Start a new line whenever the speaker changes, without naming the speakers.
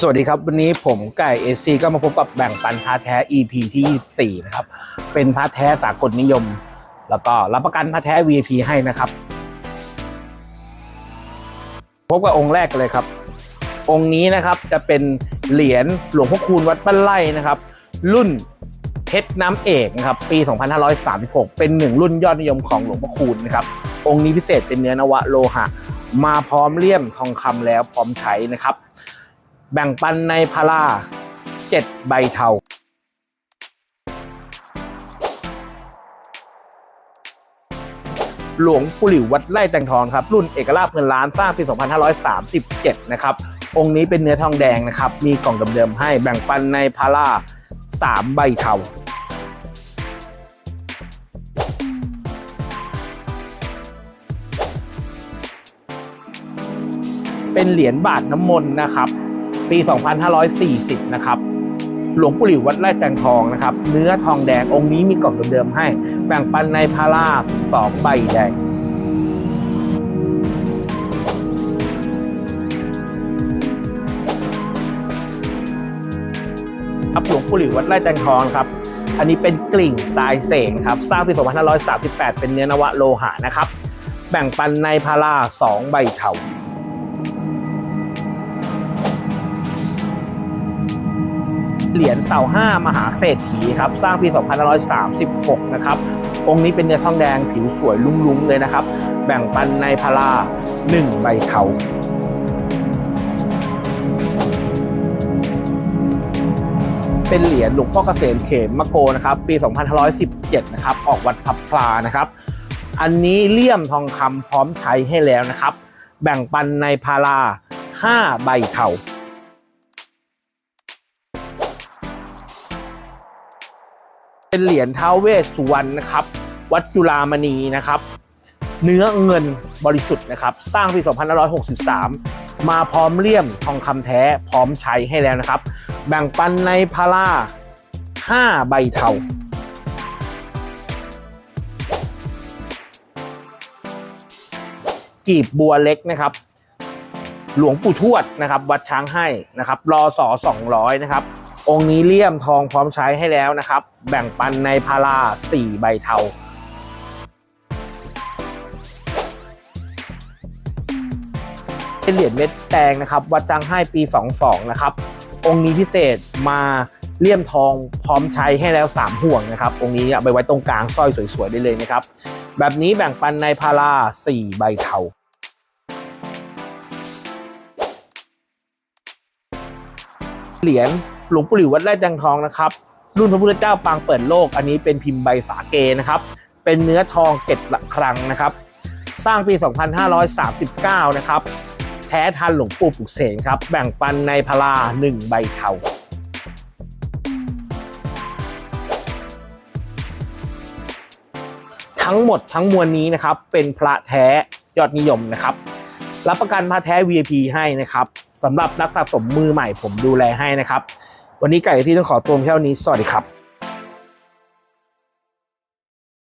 สวัสดีครับ วันนี้ผมไก่เอซีก็มาพบกับแบ่งปันพาแท้ EP ที่ 4 นะครับ เป็นพาแท้สากลนิยม แล้วก็รับประกันพาแท้ VIP ให้นะครับ พบกับองค์แรกเลยครับ องค์นี้นะครับจะเป็นเหรียญหลวงพ่อคูณวัดบ้านไร่นะครับ รุ่นเพชรน้ำเอกนะครับปี 2536 เป็นหนึ่งรุ่นยอดนิยมของหลวงพ่อคูณนะครับองค์นี้พิเศษเป็นเนื้อนวะโลหะ มาพร้อมเลี่ยมทองคำแล้วพร้อมใช้นะครับ แบ่งปันในพารา7ใบเทาหลวงปู่หลิววัดไร่แตงทองครับ รุ่นเอกราชเงินล้านสร้างปี 2537 นะครับ องค์นี้เป็นเนื้อทองแดงนะครับ มีกล่องเดิมๆให้แบ่งปันในพารา3ใบเทาเป็นเหรียญบาทน้ำมนต์นะครับ ปี 2540 นะครับ หลวงปู่หลิววัดไร่แตงทองนะครับ เนื้อทองแดงองค์นี้มีกล่องเดิมๆให้ แบ่งปันในพารา2ใบแดงครับหลวงปู่หลิววัดไร่แตงทองครับ อันนี้เป็นกลิ่งทรายเสงครับ สร้างปี 2538 เป็นเนื้อนวะโลหะนะครับ แบ่งปันในพารา2ใบเถา เหรียญเสาห้ามหาเศรษฐีครับสร้างปี 2536 นะครับ องค์นี้เป็นเนื้อทองแดงผิวสวยลุ้งๆเลยนะครับ แบ่งปันในพารา1ใบเถาเป็นเหรียญหลวงพ่อเกษมเขมมะโกนะครับ ปี 2517 นะครับ ออกวัดพับพลานะครับ อันนี้เลี่ยมทองคำพร้อมใช้ให้แล้วนะครับ แบ่งปันในพารา5ใบเถา เป็นเหรียญท้าวเวสสุวรรณนะครับ วัดจุฬามณีนะครับ เนื้อเงินบริสุทธิ์นะครับ สร้างปี2563 มาพร้อมเลี่ยมทองคำแท้พร้อมใช้ให้แล้วนะครับ แบ่งปันในพารา5ใบเทากีบบัวเล็กนะครับ หลวงปู่ทวดนะครับ วัดช้างให้นะครับ รอสอ200 นะครับ องค์นี้เลี่ยมทองพร้อมใช้ให้แล้วนะครับ แบ่งปันในพารา4ใบเทาเป็นเหรียญเม็ดแตงนะครับ วัดจังให้ปี 22 นะครับ องค์นี้พิเศษมาเลี่ยมทองพร้อมใช้ให้แล้ว 3 ห่วงนะครับ องค์นี้เอาไปไว้ตรงกลางสร้อยสวยๆได้เลยนะครับ แบบนี้แบ่งปันในพารา4ใบเทาเหรียญ หลวงปู่หลิววัดไร่แตงทองนะครับรุ่นพระพุทธเจ้าปางเปิดโลก อันนี้เป็นพิมพ์ใบสาเกนะครับเป็นเนื้อทองเกล็ดละครังนะครับ สร้างปี 2539 นะครับแท้ทันหลวงปู่ปุกเสกครับแบ่งปันในพลา1ใบเทาทั้งหมดทั้งมวลนี้นะครับเป็นพระแท้ยอดนิยมนะครับ รับประกันพาแท้ VIP ให้นะครับสำหรับนักสะสมมือใหม่ผมดูแลให้นะครับ วันนี้ไก่ที่ต้องขอตัวเท่านี้ สวัสดีครับ